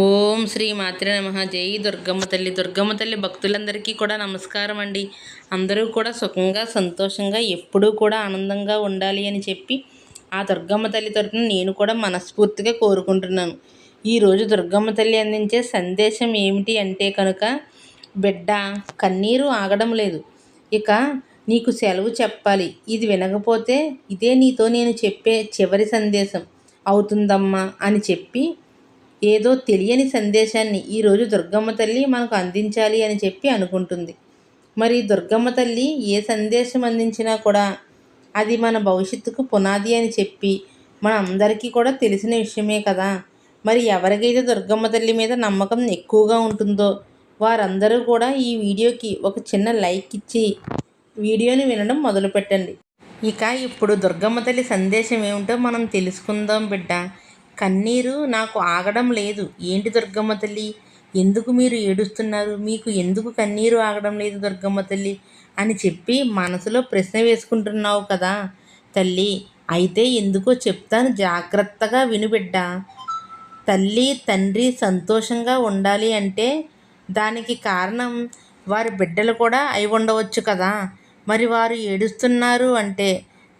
ఓం శ్రీ మాత్రే నమ. జై దుర్గమ్మ తల్లి. దుర్గమ్మ తల్లి భక్తులందరికీ కూడా నమస్కారం అండి. అందరూ కూడా సుఖంగా సంతోషంగా ఎప్పుడూ కూడా ఆనందంగా ఉండాలి అని చెప్పి ఆ దుర్గమ్మ తల్లి తరపున నేను కూడా మనస్ఫూర్తిగా కోరుకుంటున్నాను. ఈరోజు దుర్గమ్మ తల్లి అందించే సందేశం ఏమిటి అంటే కనుక బిడ్డ కన్నీరు ఆగడం లేదు. ఇక నీకు సెలవు చెప్పాలి. ఇది వినకపోతే ఇదే నీతో నేను చెప్పే చివరి సందేశం అవుతుందమ్మా అని చెప్పి ఏదో తెలియని సందేశాన్ని ఈరోజు దుర్గమ్మ తల్లి మనకు అందించాలి అని చెప్పి అనుకుంటుంది. మరి దుర్గమ్మ తల్లి ఏ సందేశం అందించినా కూడా అది మన భవిష్యత్తుకు పునాది అని చెప్పి మన అందరికీ కూడా తెలిసిన విషయమే కదా. మరి ఎవరికైతే దుర్గమ్మ తల్లి మీద నమ్మకం ఎక్కువగా ఉంటుందో వారందరూ కూడా ఈ వీడియోకి ఒక చిన్న లైక్ ఇచ్చి వీడియోని వినడం మొదలుపెట్టండి. ఇక ఇప్పుడు దుర్గమ్మ తల్లి సందేశం ఏమిటో మనం తెలుసుకుందాం బిడ్డ. కన్నీరు నాకు ఆగడం లేదు. ఏంటి దుర్గమ్మ తల్లి? ఎందుకు మీరు ఏడుస్తున్నారు? మీకు ఎందుకు కన్నీరు ఆగడం లేదు దుర్గమ్మ తల్లి? అని చెప్పి మనసులో ప్రశ్న వేసుకుంటున్నావు కదా తల్లి. అయితే ఎందుకో చెప్తాను జాగ్రత్తగా వినుబిడ్డ తల్లి తండ్రి సంతోషంగా ఉండాలి అంటే దానికి కారణం వారి బిడ్డలు కూడా అయి ఉండవచ్చు కదా. మరి వారు ఏడుస్తున్నారు అంటే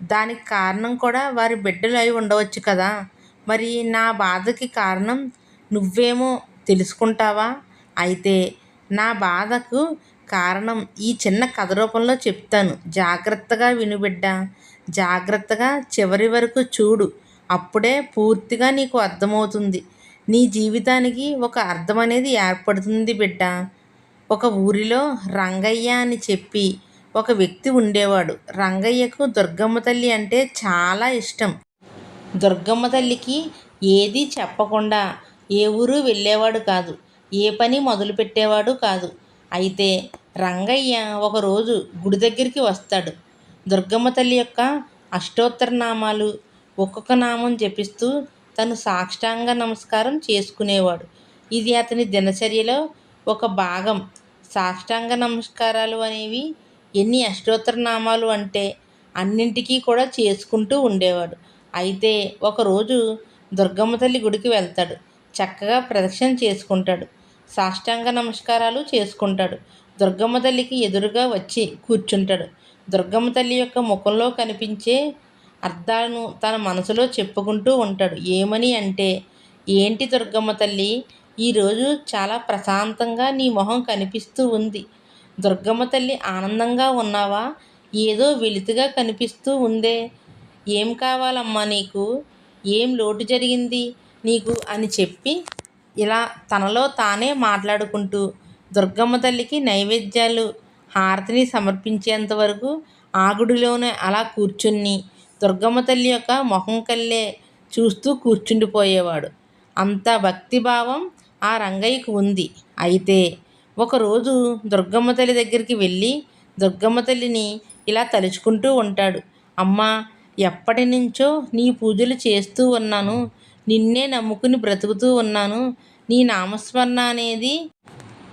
దానికి కారణం కూడా వారి బిడ్డలు అయి ఉండవచ్చు కదా. మరి నా బాధకి కారణం నువ్వేమో తెలుసుకుంటావా? అయితే నా బాధకు కారణం ఈ చిన్న కథ రూపంలో చెప్తాను. జాగ్రత్తగా వినుబిడ్డ జాగ్రత్తగా చివరి వరకు చూడు. అప్పుడే పూర్తిగా నీకు అర్థమవుతుంది. నీ జీవితానికి ఒక అర్థం అనేది ఏర్పడుతుంది బిడ్డ. ఒక ఊరిలో రంగయ్య అని చెప్పి ఒక వ్యక్తి ఉండేవాడు. రంగయ్యకు దుర్గమ్మ తల్లి అంటే చాలా ఇష్టం. దుర్గమ్మ తల్లికి ఏదీ చెప్పకుండా ఏ ఊరు వెళ్ళేవాడు కాదు ఏ పని మొదలుపెట్టేవాడు కాదు. అయితే రంగయ్య ఒకరోజు గుడి దగ్గరికి వస్తాడు. దుర్గమ్మ తల్లి యొక్క అష్టోత్తర నామాలు ఒక్కొక్క నామం జపిస్తూ తను సాష్టాంగ నమస్కారం చేసుకునేవాడు. ఇది అతని దినచర్యలో ఒక భాగం. సాష్టాంగ నమస్కారాలు అనేవి ఎన్ని అష్టోత్తర నామాలు అంటే అన్నింటికీ కూడా చేసుకుంటూ ఉండేవాడు. అయితే ఒకరోజు దుర్గమ్మ తల్లి గుడికి వెళ్తాడు. చక్కగా ప్రదక్షిణ చేసుకుంటాడు. సాష్టాంగ నమస్కారాలు చేసుకుంటాడు. దుర్గమ్మ తల్లికి ఎదురుగా వచ్చి కూర్చుంటాడు. దుర్గమ్మ తల్లి యొక్క ముఖంలో కనిపించే అర్థాలను తన మనసులో చెప్పుకుంటూ ఉంటాడు. ఏమని అంటే ఏంటి దుర్గమ్మ తల్లి ఈరోజు చాలా ప్రశాంతంగా నీ మొహం కనిపిస్తూ ఉంది. దుర్గమ్మ తల్లి ఆనందంగా ఉన్నావా? ఏదో వెలితిగా కనిపిస్తూ ఉందే. ఏం కావాలమ్మా నీకు? ఏం లోటు జరిగింది నీకు? అని చెప్పి ఇలా తనలో తానే మాట్లాడుకుంటూ దుర్గమ్మ తల్లికి నైవేద్యాలు హారతిని సమర్పించేంత వరకు ఆ గుడిలోనే అలా కూర్చుని దుర్గమ్మ తల్లి యొక్క మొహం కల్లే చూస్తూ కూర్చుండిపోయేవాడు. అంత భక్తిభావం ఆ రంగయ్యకు ఉంది. అయితే ఒకరోజు దుర్గమ్మ తల్లి దగ్గరికి వెళ్ళి దుర్గమ్మ తల్లిని ఇలా తలుచుకుంటూ ఉంటాడు. అమ్మా ఎప్పటి నుంచో నీ పూజలు చేస్తూ ఉన్నాను. నిన్నే నమ్ముకుని బ్రతుకుతూ ఉన్నాను. నీ నామస్మరణ అనేది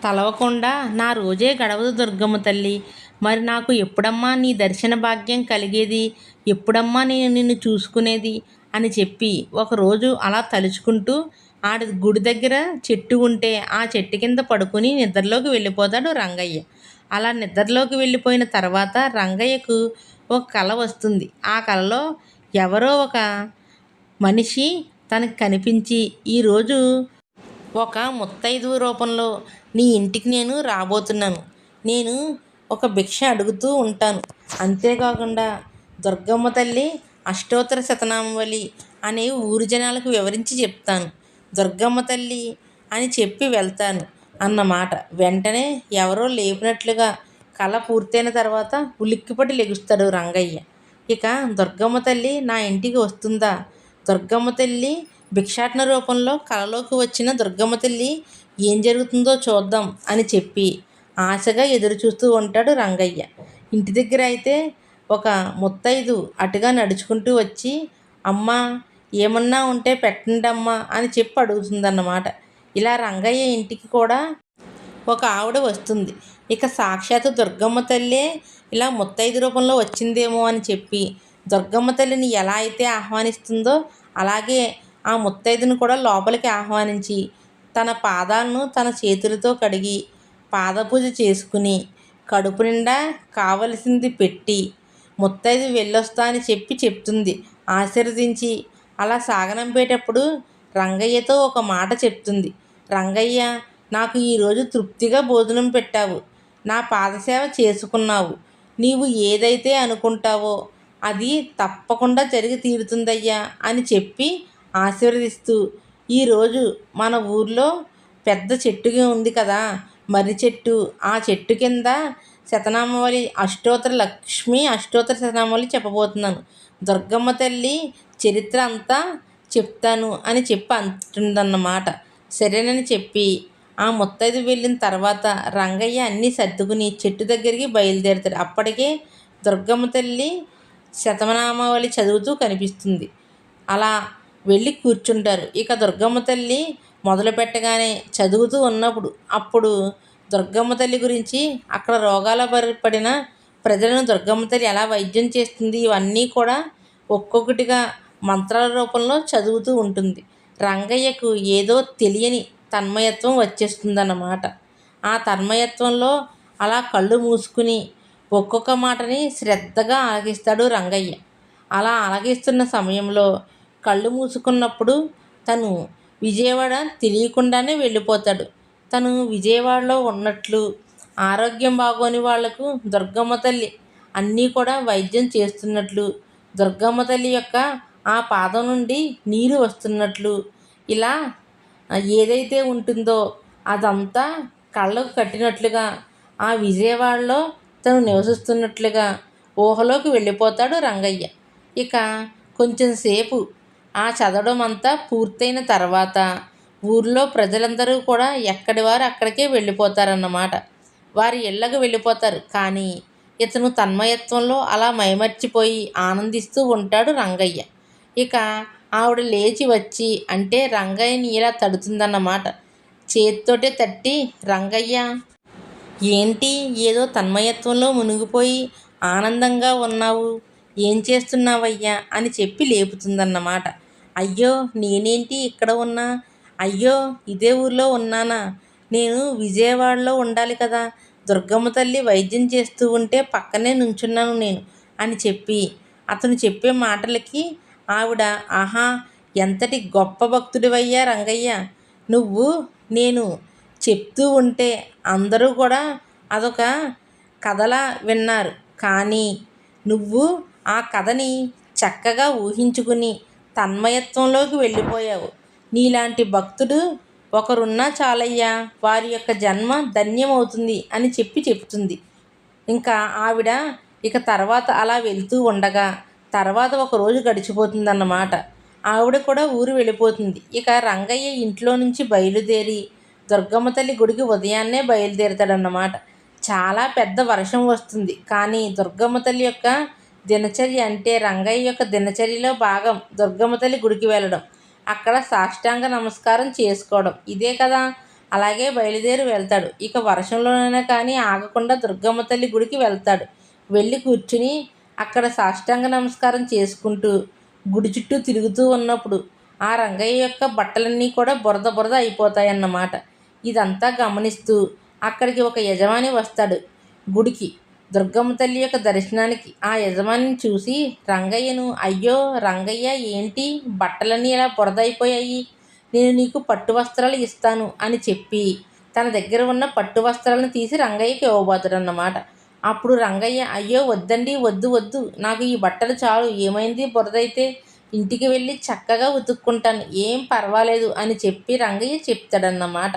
తలవకుండా నా రోజే గడవదు దుర్గమ్మ తల్లి. మరి నాకు ఎప్పుడమ్మా నీ దర్శన భాగ్యం కలిగేది? ఎప్పుడమ్మా నేను నిన్ను చూసుకునేది? అని చెప్పి ఒకరోజు అలా తలుచుకుంటూ ఆడ గుడి దగ్గర చెట్టు ఉంటే ఆ చెట్టు కింద పడుకుని నిద్రలోకి వెళ్ళిపోతాడు రంగయ్య. అలా నిద్రలోకి వెళ్ళిపోయిన తర్వాత రంగయ్యకు ఒక కళ వస్తుంది. ఆ కళలో ఎవరో ఒక మనిషి తనకు కనిపించి ఈరోజు ఒక ముత్తైదు రూపంలో నీ ఇంటికి నేను రాబోతున్నాను. నేను ఒక భిక్ష అడుగుతూ ఉంటాను. అంతేకాకుండా దుర్గమ్మ తల్లి అష్టోత్తర శతనామవళి అనే ఊరి జనాలకు వివరించి చెప్తాను. దుర్గమ్మ తల్లి అని చెప్పి వెళ్తాను అన్నమాట వెంటనే ఎవరో లేపినట్లుగా కళ పూర్తయిన తర్వాత ఉలిక్కిపడి లెగుస్తాడు రంగయ్య. ఇక దుర్గమ్మ తల్లి నా ఇంటికి వస్తుందా? దుర్గమ్మ తల్లి భిక్షాటన రూపంలో కళలోకి వచ్చిన దుర్గమ్మ తల్లి ఏం జరుగుతుందో చూద్దాం అని చెప్పి ఆశగా ఎదురు చూస్తూ ఉంటాడు రంగయ్య. ఇంటి దగ్గర అయితే ఒక ముత్తైదు అటుగా నడుచుకుంటూ వచ్చి అమ్మ ఏమన్నా ఉంటే పెట్టండమ్మా అని చెప్పి అడుగుతుందన్నమాట. ఇలా రంగయ్య ఇంటికి కూడా ఒక ఆవిడ వస్తుంది. ఇక సాక్షాత్తు దుర్గమ్మ తల్లే ఇలా ముత్తైదు రూపంలో వచ్చిందేమో అని చెప్పి దుర్గమ్మ తల్లిని ఎలా అయితే ఆహ్వానిస్తుందో అలాగే ఆ ముత్తైదును కూడా లోపలికి ఆహ్వానించి తన పాదాలను తన చేతులతో కడిగి పాదపూజ చేసుకుని కడుపు నిండా కావలసింది పెట్టి ముత్తైదు వెళ్ళొస్తా అని చెప్పి చెప్తుంది. ఆశీర్వదించి అలా సాగనంపేటప్పుడు రంగయ్యతో ఒక మాట చెప్తుంది. రంగయ్య నాకు ఈరోజు తృప్తిగా భోజనం పెట్టావు. నా పాదసేవ చేసుకున్నావు. నీవు ఏదైతే అనుకుంటావో అది తప్పకుండా జరిగి తీరుతుందయ్యా అని చెప్పి ఆశీర్వదిస్తూ ఈరోజు మన ఊర్లో పెద్ద చెట్టుగా ఉంది కదా మర్రి చెట్టు. ఆ చెట్టు కింద శతనామావళి అష్టోత్తర లక్ష్మి అష్టోత్తర శతనామావళి చెప్పబోతున్నాను. దుర్గమ్మ తల్లి చరిత్ర అంతా చెప్తాను అని చెప్పి అంటుందన్నమాట. సరేనని చెప్పి ఆ ముత్తైదు వెళ్ళిన తర్వాత రంగయ్య అన్నీ సర్దుకుని చెట్టు దగ్గరికి బయలుదేరుతారు అప్పటికే దుర్గమ్మ తల్లి శతమనామావళి చదువుతూ కనిపిస్తుంది. అలా వెళ్ళి కూర్చుంటారు. ఇక దుర్గమ్మ తల్లి మొదలు పెట్టగానే చదువుతూ ఉన్నప్పుడు అప్పుడు దుర్గమ్మ తల్లి గురించి అక్కడ రోగాల పడిన ప్రజలను దుర్గమ్మ తల్లి ఎలా వైద్యం చేస్తుంది? ఇవన్నీ కూడా ఒక్కొక్కటిగా మంత్రాల రూపంలో చదువుతూ ఉంటుంది. రంగయ్యకు ఏదో తెలియని తన్మయత్వం వచ్చేస్తుందన్నమాట. ఆ తన్మయత్వంలో అలా కళ్ళు మూసుకుని ఒక్కొక్క మాటని శ్రద్ధగా ఆలకిస్తాడు రంగయ్య. అలా ఆలకిస్తున్న సమయంలో కళ్ళు మూసుకున్నప్పుడు తను విజయవాడ తెలియకుండానే వెళ్ళిపోతాడు. తను విజయవాడలో ఉన్నట్లు ఆరోగ్యం బాగోని వాళ్ళకు దుర్గమ్మ తల్లి అన్నీ కూడా వైద్యం చేస్తున్నట్లు దుర్గమ్మ తల్లి యొక్క ఆ పాదం నుండి నీరు వస్తున్నట్లు ఇలా ఏదైతే ఉంటుందో అదంతా కళ్ళకు కట్టినట్లుగా ఆ విజయవాడలో తను నివసిస్తున్నట్లుగా ఊహలోకి వెళ్ళిపోతాడు రంగయ్య. ఇక కొంచెం సేపు ఆ చదవడం అంతా పూర్తయిన తర్వాత ఊర్లో ప్రజలందరూ కూడా ఎక్కడి వారు అక్కడికే వెళ్ళిపోతారన్నమాట. వారి ఇళ్ళకు వెళ్ళిపోతారు. కానీ ఇతను తన్మయత్వంలో అలా మైమర్చిపోయి ఆనందిస్తూ ఉంటాడు రంగయ్య. ఇక ఆవిడ లేచి వచ్చి అంటే రంగయ్యని ఇలా తడుతుందన్నమాట. చేతితోటే తట్టి రంగయ్య. ఏంటి? ఏదో తన్మయత్వంలో మునిగిపోయి ఆనందంగా ఉన్నావు. ఏం చేస్తున్నావయ్యా? అని చెప్పి లేపుతుందన్నమాట. అయ్యో నేనేంటి ఇక్కడ ఉన్నా? అయ్యో ఇదే ఊర్లో ఉన్నానా? నేను విజయవాడలో ఉండాలి కదా. దుర్గమ్మ తల్లి వైద్యం చేస్తూ ఉంటే పక్కనే నుంచున్నాను నేను అని చెప్పి అతను చెప్పే మాటలకి ఆవిడ ఆహా ఎంతటి గొప్ప భక్తుడివయ్యా రంగయ్య. నువ్వు నేను చెప్తూ ఉంటే అందరూ కూడా అదొక కథలా విన్నారు. కానీ నువ్వు ఆ కథని చక్కగా ఊహించుకుని తన్మయత్వంలోకి వెళ్ళిపోయావు. నీలాంటి భక్తుడు ఒకరున్నా చాలయ్యా. వారి యొక్క జన్మ ధన్యమవుతుంది అని చెప్పి చెప్తుంది ఇంకా ఆవిడ ఇక తర్వాత అలా వెళ్తూ ఉండగా తర్వాత ఒక రోజు గడిచిపోతుందన్నమాట. ఆవిడ కూడా ఊరు వెళ్ళిపోతుంది. ఇక రంగయ్య ఇంట్లో నుంచి బయలుదేరి దుర్గమ్మ తల్లి గుడికి ఉదయాన్నే బయలుదేరుతాడన్నమాట. చాలా పెద్ద వర్షం వస్తుంది. కానీ దుర్గమ్మ తల్లి యొక్క దినచర్య అంటే రంగయ్య యొక్క దినచర్యలో భాగం దుర్గమ్మ తల్లి గుడికి వెళ్ళడం. అక్కడ సాష్టాంగ నమస్కారం చేసుకోవడం. ఇదే కదా అలాగే బయలుదేరి వెళ్తాడు. ఇక వర్షంలోనైనా కానీ ఆగకుండా దుర్గమ్మ తల్లి గుడికి వెళ్తాడు. వెళ్ళి కూర్చుని అక్కడ సాష్టాంగ నమస్కారం చేసుకుంటూ గుడి చుట్టూ తిరుగుతూ ఉన్నప్పుడు ఆ రంగయ్య యొక్క బట్టలన్నీ కూడా బురద బురద అయిపోతాయన్నమాట. ఇదంతా గమనిస్తూ అక్కడికి ఒక యజమాని వస్తాడు. గుడికి దుర్గమ్మ తల్లి యొక్క దర్శనానికి ఆ యజమానిని చూసి రంగయ్యను అయ్యో రంగయ్య ఏంటి? బట్టలన్నీ ఇలా బురదైపోయాయి నేను నీకు పట్టు వస్త్రాలు ఇస్తాను అని చెప్పి తన దగ్గర ఉన్న పట్టు వస్త్రాలను తీసి రంగయ్యకి ఇవ్వబోతాడు అన్నమాట అప్పుడు రంగయ్య అయ్యో వద్దండి వద్దు వద్దు. నాకు ఈ బట్టలు చాలు. ఏమైంది? బురదైతే ఇంటికి వెళ్ళి చక్కగా ఉతుక్కుంటాను. ఏం పర్వాలేదు అని చెప్పి రంగయ్య చెప్తాడన్నమాట.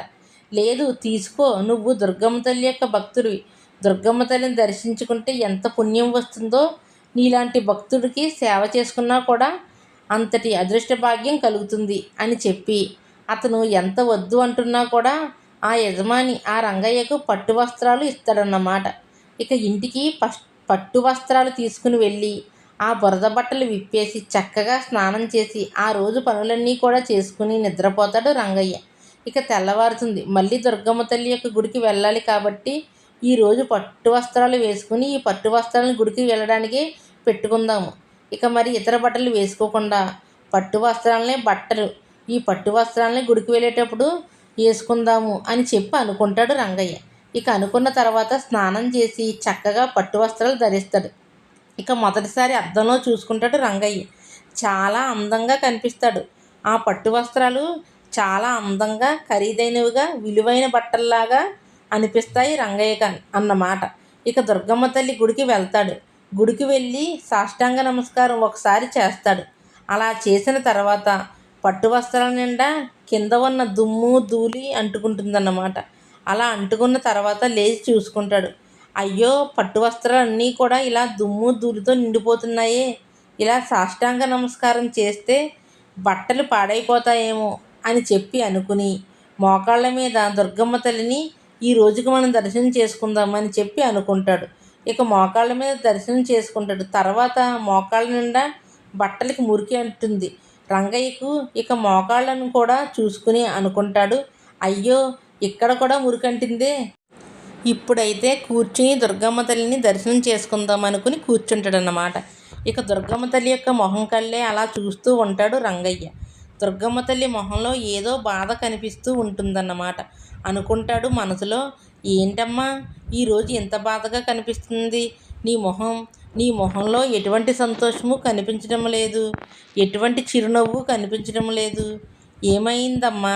లేదు తీసుకో. నువ్వు దుర్గమ్మ తల్లి యొక్క భక్తుడివి. దుర్గమ్మ తల్లిని దర్శించుకుంటే ఎంత పుణ్యం వస్తుందో? నీలాంటి భక్తుడికి సేవ చేసుకున్నా కూడా అంతటి అదృష్ట భాగ్యం కలుగుతుంది అని చెప్పి అతను ఎంత వద్దు అంటున్నా కూడా ఆ యజమాని ఆ రంగయ్యకు పట్టు వస్త్రాలు ఇస్తాడన్నమాట. ఇక ఇంటికి పట్టు వస్త్రాలు తీసుకుని వెళ్ళి ఆ బురద బట్టలు విప్పేసి చక్కగా స్నానం చేసి ఆ రోజు పనులన్నీ కూడా చేసుకుని నిద్రపోతాడు రంగయ్య. ఇక తెల్లవారుతుంది. మళ్ళీ దుర్గమ్మ తల్లి యొక్క గుడికి వెళ్ళాలి కాబట్టి ఈరోజు పట్టు వస్త్రాలు వేసుకుని ఈ పట్టు వస్త్రాలను గుడికి వెళ్ళడానికి పెట్టుకుందాము. ఇక మరి ఇతర బట్టలు వేసుకోకుండా పట్టు వస్త్రాలనే బట్టలు ఈ పట్టు వస్త్రాలని గుడికి వెళ్ళేటప్పుడు వేసుకుందాము అని చెప్పి అనుకుంటాడు రంగయ్య. ఇక అనుకున్న తర్వాత స్నానం చేసి చక్కగా పట్టు వస్త్రాలు ధరిస్తాడు. ఇక మొదటిసారి అద్దంలో చూసుకుంటాడు రంగయ్య. చాలా అందంగా కనిపిస్తాడు. ఆ పట్టు వస్త్రాలు చాలా అందంగా ఖరీదైనవిగా విలువైన బట్టల్లాగా అనిపిస్తాయి రంగయ్య అన్నమాట. ఇక దుర్గమ్మ తల్లి గుడికి వెళ్తాడు. గుడికి వెళ్ళి సాష్టాంగ నమస్కారం ఒకసారి చేస్తాడు. అలా చేసిన తర్వాత పట్టు వస్త్రాల నిండా కింద ఉన్న దుమ్ము ధూళి అంటుకుంటుందన్నమాట. అలా అంటుకున్న తర్వాత లేచి చూసుకుంటాడు. అయ్యో పట్టు వస్త్రాలన్నీ కూడా ఇలా దుమ్ము ధూళితో నిండిపోతున్నాయే. ఇలా సాష్టాంగ నమస్కారం చేస్తే బట్టలు పాడైపోతాయేమో అని చెప్పి అనుకుని మోకాళ్ళ మీద దుర్గమ్మ తల్లిని ఈ రోజుకి మనం దర్శనం చేసుకుందామని చెప్పి అనుకుంటాడు. ఇక మోకాళ్ళ మీద దర్శనం చేసుకుంటాడు. తర్వాత మోకాళ్ళ నిండా బట్టలకి మురికి అంటుంది. రంగయ్యకు ఇక మోకాళ్ళను కూడా చూసుకుని అనుకుంటాడు. అయ్యో ఇక్కడ కూడా మురికంటిందే ఇప్పుడైతే కూర్చుని దుర్గమ్మ తల్లిని దర్శనం చేసుకుందాం అనుకుని కూర్చుంటాడన్నమాట. ఇక దుర్గమ్మ తల్లి యొక్క మొహం కళ్ళే అలా చూస్తూ ఉంటాడు రంగయ్య. దుర్గమ్మ తల్లి మొహంలో ఏదో బాధ కనిపిస్తూ ఉంటుందన్నమాట. అనుకుంటాడు మనసులో ఏంటమ్మా ఈరోజు ఎంత బాధగా కనిపిస్తుంది. నీ మొహం నీ మొహంలో ఎటువంటి సంతోషము కనిపించడం లేదు. ఎటువంటి చిరునవ్వు కనిపించడం లేదు. ఏమైందమ్మా?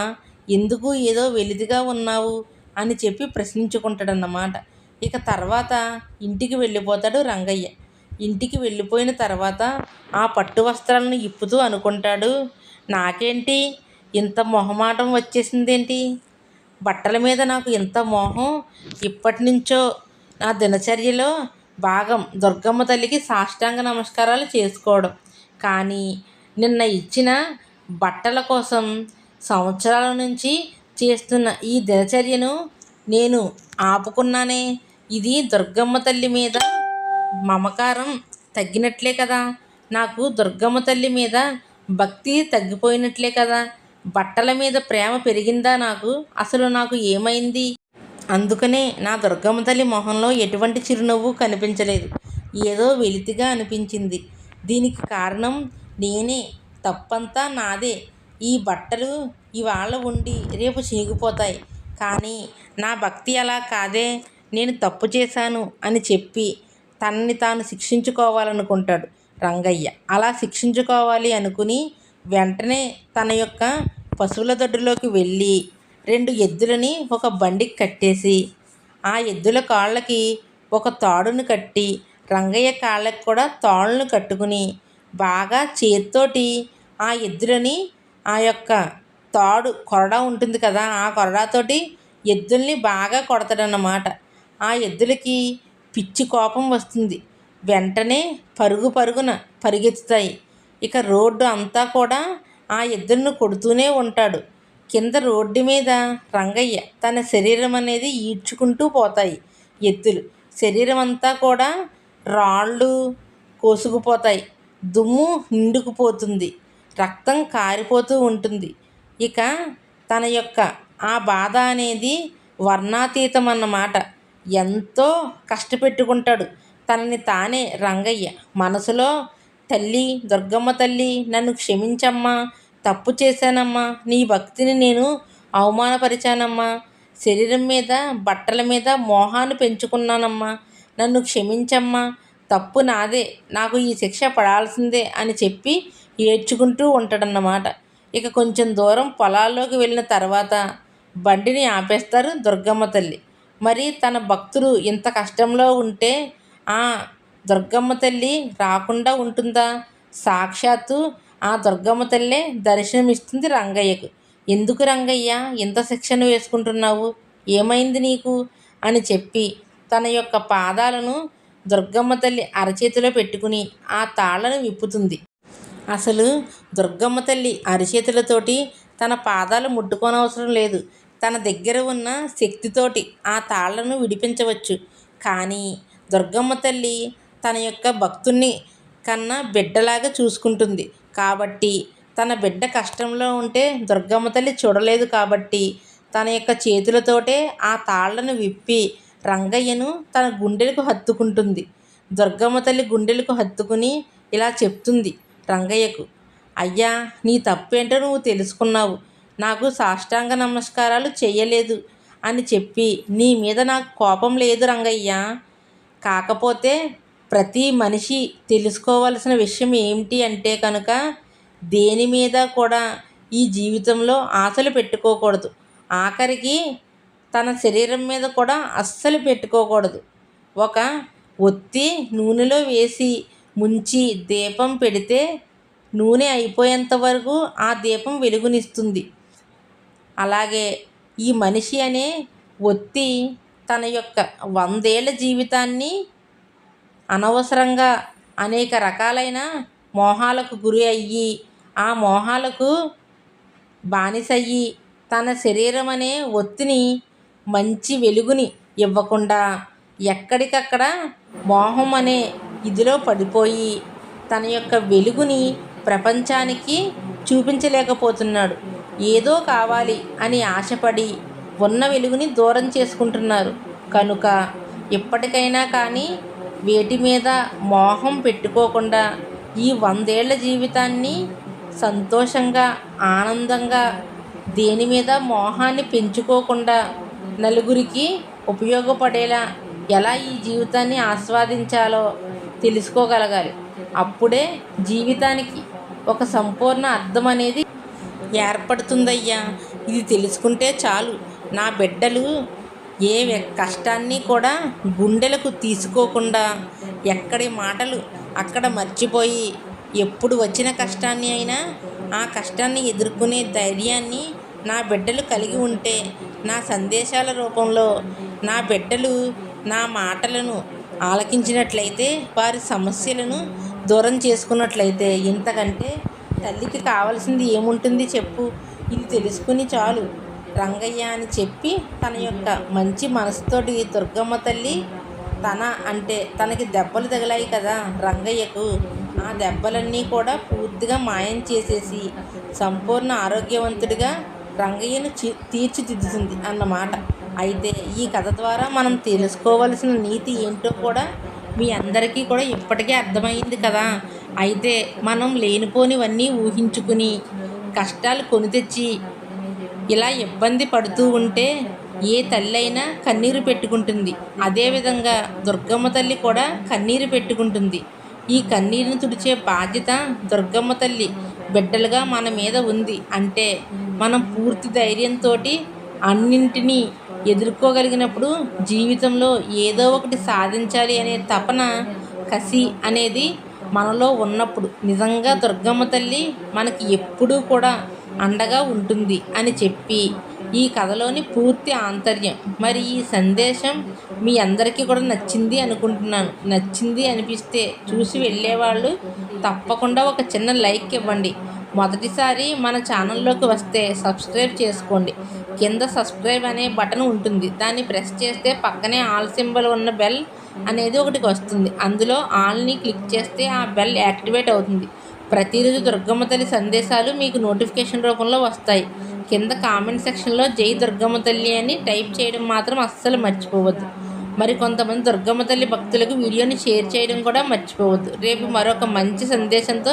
ఎందుకు ఏదో వెలిదిగా ఉన్నావు అని చెప్పి ప్రశ్నించుకుంటాడన్నమాట. ఇక తర్వాత ఇంటికి వెళ్ళిపోతాడు రంగయ్య. ఇంటికి వెళ్ళిపోయిన తర్వాత ఆ పట్టు వస్త్రాలను ఇప్పుతూ అనుకుంటాడు. నాకేంటి? ఇంత మొహమాటం వచ్చేసిందేంటి? బట్టల మీద నాకు ఇంత మోహం? ఇప్పటి నుంచో నా దినచర్యలో భాగం దుర్గమ్మ తల్లికి సాష్టాంగ నమస్కారాలు చేసుకోవడం. కానీ నిన్న ఇచ్చిన బట్టల కోసం సంవత్సరాల నుంచి చేస్తున్న ఈ దినచర్యను నేను ఆపుకున్నానే. ఇది దుర్గమ్మ తల్లి మీద మమకారం తగ్గినట్లే కదా. నాకు దుర్గమ్మ తల్లి మీద భక్తి తగ్గిపోయినట్లే కదా. బట్టల మీద ప్రేమ పెరిగిందా నాకు? అసలు నాకు ఏమైంది? అందుకనే నా దుర్గమ్మ తల్లి మొహంలో ఎటువంటి చిరునవ్వు కనిపించలేదు. ఏదో వెలితిగా అనిపించింది. దీనికి కారణం నేనే. తప్పంతా నాదే. ఈ బట్టలు ఇవాళ ఉండి రేపు చినిగిపోతాయి. కానీ నా భక్తి అలా కాదే నేను తప్పు చేశాను అని చెప్పి తనని తాను శిక్షించుకోవాలనుకుంటాడు రంగయ్య. అలా శిక్షించుకోవాలి అనుకుని వెంటనే తన యొక్క పశువుల దొడ్డిలోకి వెళ్ళి రెండు ఎద్దులని ఒక బండికి కట్టేసి ఆ ఎద్దుల కాళ్ళకి ఒక తాడును కట్టి రంగయ్య కాళ్ళకి కూడా తాళ్ళను కట్టుకుని బాగా చేత్తోటి ఆ ఎద్దులని ఆ యొక్క తాడు కొరడా ఉంటుంది కదా ఆ కొరడాతోటి ఎద్దుల్ని బాగా కొడతాడన్నమాట. ఆ ఎద్దులకి పిచ్చి కోపం వస్తుంది. వెంటనే పరుగు పరుగున పరిగెత్తుతాయి. ఇక రోడ్డు అంతా కూడా ఆ ఎద్దులను కొడుతూనే ఉంటాడు. కింద రోడ్డు మీద రంగయ్య తన శరీరం అనేది ఈడ్చుకుంటూ పోతాయి ఎద్దులు. శరీరం అంతా కూడా రాళ్ళు కోసుకుపోతాయి. దుమ్ము నిండుకుపోతుంది. రక్తం కారిపోతూ ఉంటుంది. ఇక తన యొక్క ఆ బాధ అనేది వర్ణాతీతం అన్నమాట ఎంతో కష్టపెట్టుకుంటాడు. తనని తానే రంగయ్య. మనసులో తల్లి దుర్గమ్మ తల్లి నన్ను క్షమించమ్మా. తప్పు చేశానమ్మా. నీ భక్తిని నేను అవమానపరిచానమ్మా. శరీరం మీద బట్టల మీద మోహాన్ని పెంచుకున్నానమ్మా. నన్ను క్షమించమ్మా. తప్పు నాదే. నాకు ఈ శిక్ష పడాల్సిందే అని చెప్పి ఏడ్చుకుంటూ ఉంటాడన్నమాట. ఇక కొంచెం దూరం పొలాల్లోకి వెళ్ళిన తర్వాత బండిని ఆపేస్తారు దుర్గమ్మ తల్లి. మరి తన భక్తులు ఇంత కష్టంలో ఉంటే ఆ దుర్గమ్మ తల్లి రాకుండా ఉంటుందా? సాక్షాత్తు ఆ దుర్గమ్మ తల్లే దర్శనమిస్తుంది రంగయ్యకు. ఎందుకు రంగయ్య ఇంత శిక్షణ వేసుకుంటున్నావు? ఏమైంది నీకు? అని చెప్పి తన యొక్క పాదాలను దుర్గమ్మ తల్లి అరచేతిలో పెట్టుకుని ఆ తాళ్ళను విప్పుతుంది. అసలు దుర్గమ్మ తల్లి అరిచేతులతోటి తన పాదాలు ముట్టుకోనవసరం లేదు. తన దగ్గర ఉన్న శక్తితోటి ఆ తాళ్ళను విడిపించవచ్చు. కానీ దుర్గమ్మ తల్లి తన యొక్క భక్తుణ్ణి కన్నా బిడ్డలాగా చూసుకుంటుంది. కాబట్టి తన బిడ్డ కష్టంలో ఉంటే దుర్గమ్మ తల్లి చూడలేదు కాబట్టి తన యొక్క చేతులతోటే ఆ తాళ్ళను విప్పి రంగయ్యను తన గుండెలకు హత్తుకుంటుంది. దుర్గమ్మ తల్లి గుండెలకు హత్తుకుని ఇలా చెప్తుంది. రంగయ్యకు. అయ్యా నీ తప్పేంటో నువ్వు తెలుసుకున్నావు. నాకు సాష్టాంగ నమస్కారాలు చెయ్యలేదు అని చెప్పి నీ మీద నాకు కోపం లేదు రంగయ్య. కాకపోతే ప్రతి మనిషి తెలుసుకోవలసిన విషయం ఏమిటి అంటే కనుక దేని మీద కూడా ఈ జీవితంలో ఆశలు పెట్టుకోకూడదు. ఆఖరికి తన శరీరం మీద కూడా అస్సలు పెట్టుకోకూడదు. ఒక ఒత్తి నూనెలో వేసి ముంచి దీపం పెడితే నూనె అయిపోయేంత వరకు ఆ దీపం వెలుగునిస్తుంది. అలాగే ఈ మనిషి అనే ఒత్తి తన యొక్క వందేళ్ళ జీవితాన్ని అనవసరంగా అనేక రకాలైన మోహాలకు గురి అయ్యి ఆ మోహాలకు బానిసయ్యి తన శరీరం అనే ఒత్తిని మంచి వెలుగుని ఇవ్వకుండా ఎక్కడికక్కడ మోహం అనే ఇదిలో పడిపోయి తన యొక్క వెలుగుని ప్రపంచానికి చూపించలేకపోతున్నాడు. ఏదో కావాలి అని ఆశపడి ఉన్న వెలుగుని దూరం చేసుకుంటున్నారు. కనుక ఇప్పటికైనా కానీ వేటి మీద మోహం పెట్టుకోకుండా ఈ వందేళ్ళ జీవితాన్ని సంతోషంగా ఆనందంగా దేని మీద మోహాన్ని పెంచుకోకుండా నలుగురికి ఉపయోగపడేలా ఎలా ఈ జీవితాన్ని ఆస్వాదించాలో తెలుసుకోగలగాలి. అప్పుడే జీవితానికి ఒక సంపూర్ణ అర్థం అనేది ఏర్పడుతుందయ్యా. ఇది తెలుసుకుంటే చాలు. నా బిడ్డలు ఏ కష్టాన్ని కూడా గుండెలకు తీసుకోకుండా ఎక్కడి మాటలు అక్కడ మర్చిపోయి ఎప్పుడు వచ్చిన కష్టాన్ని అయినా ఆ కష్టాన్ని ఎదుర్కొనే ధైర్యాన్ని నా బిడ్డలు కలిగి ఉంటే నా సందేశాల రూపంలో నా బిడ్డలు నా మాటలను ఆలకించినట్లయితే వారి సమస్యలను దూరం చేసుకున్నట్లయితే ఇంతకంటే తల్లికి కావాల్సింది ఏముంటుంది చెప్పు. ఇది తెలుసుకుని చాలు. రంగయ్య అని చెప్పి తన యొక్క మంచి మనసుతోటి దుర్గమ్మ తల్లి తన అంటే తనకి దెబ్బలు తగిలాయి కదా రంగయ్యకు. ఆ దెబ్బలన్నీ కూడా పూర్తిగా మాయం చేసేసి సంపూర్ణ ఆరోగ్యవంతుడిగా రంగయ్యను తీర్చిదిద్దుతుంది అన్నమాట. అయితే ఈ కథ ద్వారా మనం తెలుసుకోవలసిన నీతి ఏంటో కూడా మీ అందరికీ కూడా ఇప్పటికే అర్థమైంది కదా. అయితే మనం లేనిపోనివన్నీ ఊహించుకుని కష్టాలు కొని తెచ్చి ఇలా ఇబ్బంది పడుతూ ఉంటే ఏ తల్లి అయినా కన్నీరు పెట్టుకుంటుంది. అదేవిధంగా దుర్గమ్మ తల్లి కూడా కన్నీరు పెట్టుకుంటుంది. ఈ కన్నీరుని తుడిచే బాధ్యత దుర్గమ్మ తల్లి. బిడ్డలుగా మన మీద ఉంది. అంటే మనం పూర్తి ధైర్యంతో అన్నింటినీ ఎదుర్కోగలిగినప్పుడు జీవితంలో ఏదో ఒకటి సాధించాలి అనే తపన కసి అనేది మనలో ఉన్నప్పుడు. నిజంగా దుర్గమ్మ తల్లి మనకి ఎప్పుడూ కూడా అండగా ఉంటుంది అని చెప్పి ఈ కథలోని పూర్తి ఆంతర్యం మరి ఈ సందేశం మీ అందరికీ కూడా నచ్చింది అనుకుంటున్నాను. నచ్చింది అనిపిస్తే చూసి వెళ్ళేవాళ్ళు తప్పకుండా ఒక చిన్న లైక్ ఇవ్వండి. మొదటిసారి మన ఛానల్లోకి వస్తే సబ్స్క్రైబ్ చేసుకోండి. కింద సబ్స్క్రైబ్ అనే బటన్ ఉంటుంది. దాన్ని ప్రెస్ చేస్తే పక్కనే ఆల్ సింబల్ ఉన్న బెల్ అనేది ఒకటి వస్తుంది. అందులో ఆల్ని క్లిక్ చేస్తే ఆ బెల్ యాక్టివేట్ అవుతుంది. ప్రతిరోజు దుర్గమ్మ తల్లి సందేశాలు మీకు నోటిఫికేషన్ రూపంలో వస్తాయి. కింద కామెంట్ సెక్షన్లో జై దుర్గమ్మ తల్లి అని టైప్ చేయడం మాత్రం అస్సలు మర్చిపోవద్దు. మరి కొంతమంది దుర్గమ్మ తల్లి భక్తులకు వీడియోని షేర్ చేయడం కూడా మర్చిపోవద్దు. రేపు మరొక మంచి సందేశంతో